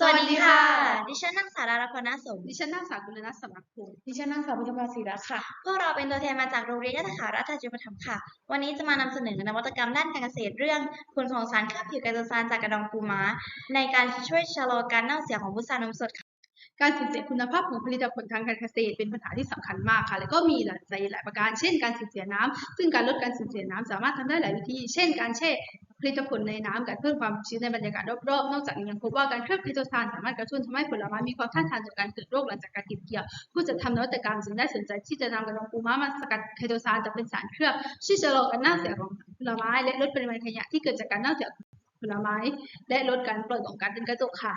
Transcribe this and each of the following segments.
สวัสดีค่ะ ดิฉันนางสาวดารพรณสมดิฉันนางสาวกุลนัทสำนักพงศ์ดิฉันนางสาวพุทธภาษีรักษ์ค่ะ พวกเราเป็นตัวแทนมาจากโรงเรียนยศขาราชจุฬาธรรมค่ะ วันนี้จะมานำเสนอนวัตกรรมด้านการเกษตรเรื่องผลของสารเคลือบผิวไกลโตซานจากกระดองปูม้า ในการช่วยชะลอการเน่าเสียของพุทรานมสดค่ะ การสูญเสียคุณภาพของผลิตผลทางการเกษตรเป็นปัญหาที่สำคัญมากค่ะ แล้วก็มีหลายใจหลายประการ เช่น การสูญเสียน้ำซึ่งการลดการสูญเสียน้ำสามารถทำได้หลายวิธี เช่น การแช่ ผลิตผลในน้ำการเพิ่มความชื้นในบรรยากาศรอบๆ นอกจากนี้ยังพบว่าการเคลือบไคโตซานสามารถกระตุ้นทำให้ผลไม้มีความต้านทานต่อการเกิดโรคหลังจากการเก็บเกี่ยว ผู้จะทำนวัตกรรมจึงได้สนใจที่จะนำกระดองปูม้ามาสกัดไคโตซานจะเป็นสารเคลือบที่จะลดการเน่าเสียของผลไม้และลดปริมาณขยะที่เกิดจากการเน่าเสียของผลไม้ และลดการปล่อยของก๊าซเรือนกระจกค่ะ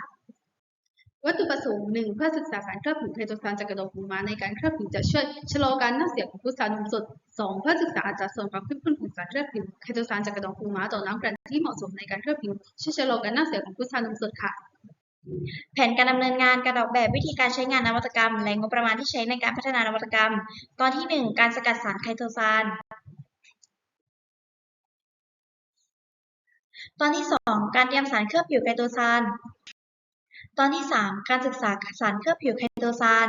วัตถุประสงค์หนึ่งเพื่อศึกษาสารเคลือบผิวไคโตซานจากกระดองปูม้าในการเคลือบผิวจะช่วยชะลอการเน่าเสียของพุทรานมสดสองเพื่อศึกษาอัตราส่วนความเข้มข้นของสารเคลือบผิวไคโตซานจากกระดองปูม้าต่อน้ำกลั่นที่เหมาะสมในการเคลือบผิวช่วยชะลอการเน่าเสียของพุทรานมสดค่ะ แผนการดำเนินงานการออกแบบวิธีการใช้งานนวัตกรรม และงบประมาณที่ใช้ในการพัฒนานวัตกรรม ตอนที่ 1 การสกัดสารไคโตซานตอนที่ 2 การเตรียมสารเคลือบผิวไคโตซาน ตอนที่ 3 การศึกษาสารเคลือบผิวไคโตซาน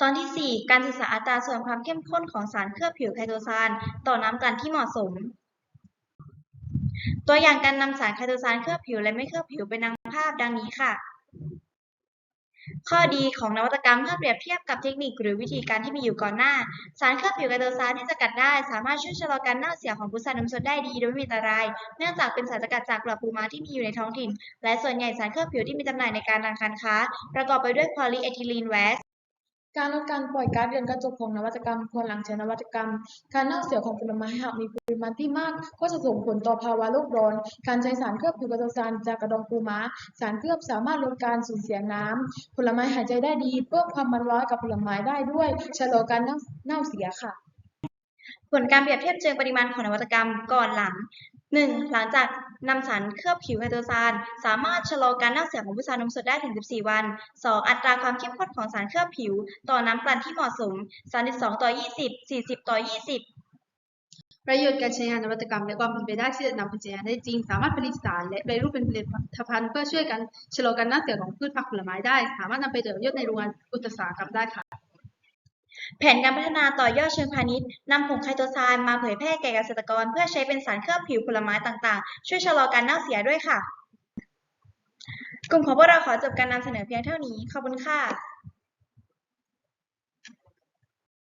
ตอนที่ 4 การศึกษาอัตราส่วนความเข้มข้นของสารเคลือบผิวไคโตซานต่อน้ำกันที่เหมาะสม ตัวอย่างการนำสารไคโตซานเคลือบผิวและไม่เคลือบผิวเป็นดังภาพดังนี้ค่ะ ข้อดีของนวัตกรรมเมื่อเปรียบเทียบกับเทคนิคหรือวิธีการที่มีอยู่ก่อนหน้า สารเคลือบผิวไกโตซานที่สกัดได้ สามารถช่วยชะลอการเน่าเสียของพุทรานมสดได้ดีโดยไม่มีอันตราย เนื่องจากเป็นสารสกัดจากเปลือกปูม้าที่มีอยู่ในท้องถิ่น และส่วนใหญ่สารเคลือบผิวที่มีจำหน่ายในการทางการค้า ประกอบไปด้วยพอลีเอทิลีนแวส การลดการปล่อยก๊าซเรือนกระจกของนวัตกรรมควรหลังใช้นวัตกรรม การเน่าเสียของผลไม้หากมีปริมาณที่มาก ก็จะส่งผลต่อภาวะโลกร้อน การใช้สารเคลือบผิวไคโตซานจากกระดองปูม้า สารเคลือบสามารถลดการสูญเสียน้ำผลไม้หายใจได้ดีเพิ่มความมันร้อนกับผลไม้ได้ด้วยชะลอการเน่าเน่าเสียค่ะ ผลการเปรียบเทียบเชิงปริมาณของนวัตกรรมก่อนหลัง 1. หลังจาก นำสารเคลือบผิวไคโตซาน สามารถชะลอการเน่าเสียของพุทรานมสดได้ถึง 14 วัน 2. อัตราความเข้มข้นของสารเคลือบผิว ต่อน้ำกลั่นที่เหมาะสม 32 ต่อ 20 40 ต่อ 20 ประโยชน์การใช้งานนวัตกรรมและความเป็นไปได้ที่จะนำไปใช้งานได้จริง สามารถผลิตสารและแปรรูปเป็นผลิตภัณฑ์เพื่อช่วยกันชะลอการเน่าเสียของพืชผักผลไม้ได้ สามารถนำไปต่อยอดในโรงงานอุตสาหกรรมได้ค่ะ แผนการพัฒนาต่อยอดเชิงพาณิชย์นำผงไคโตซานมาเผยแพร่แก่เกษตรกร เพื่อใช้เป็นสารเคลือบผิวผลไม้ต่างๆ ช่วยชะลอการเน่าเสียด้วยค่ะ กลุ่มของพวกเราขอจบการนำเสนอเพียงเท่านี้ ขอบคุณค่ะ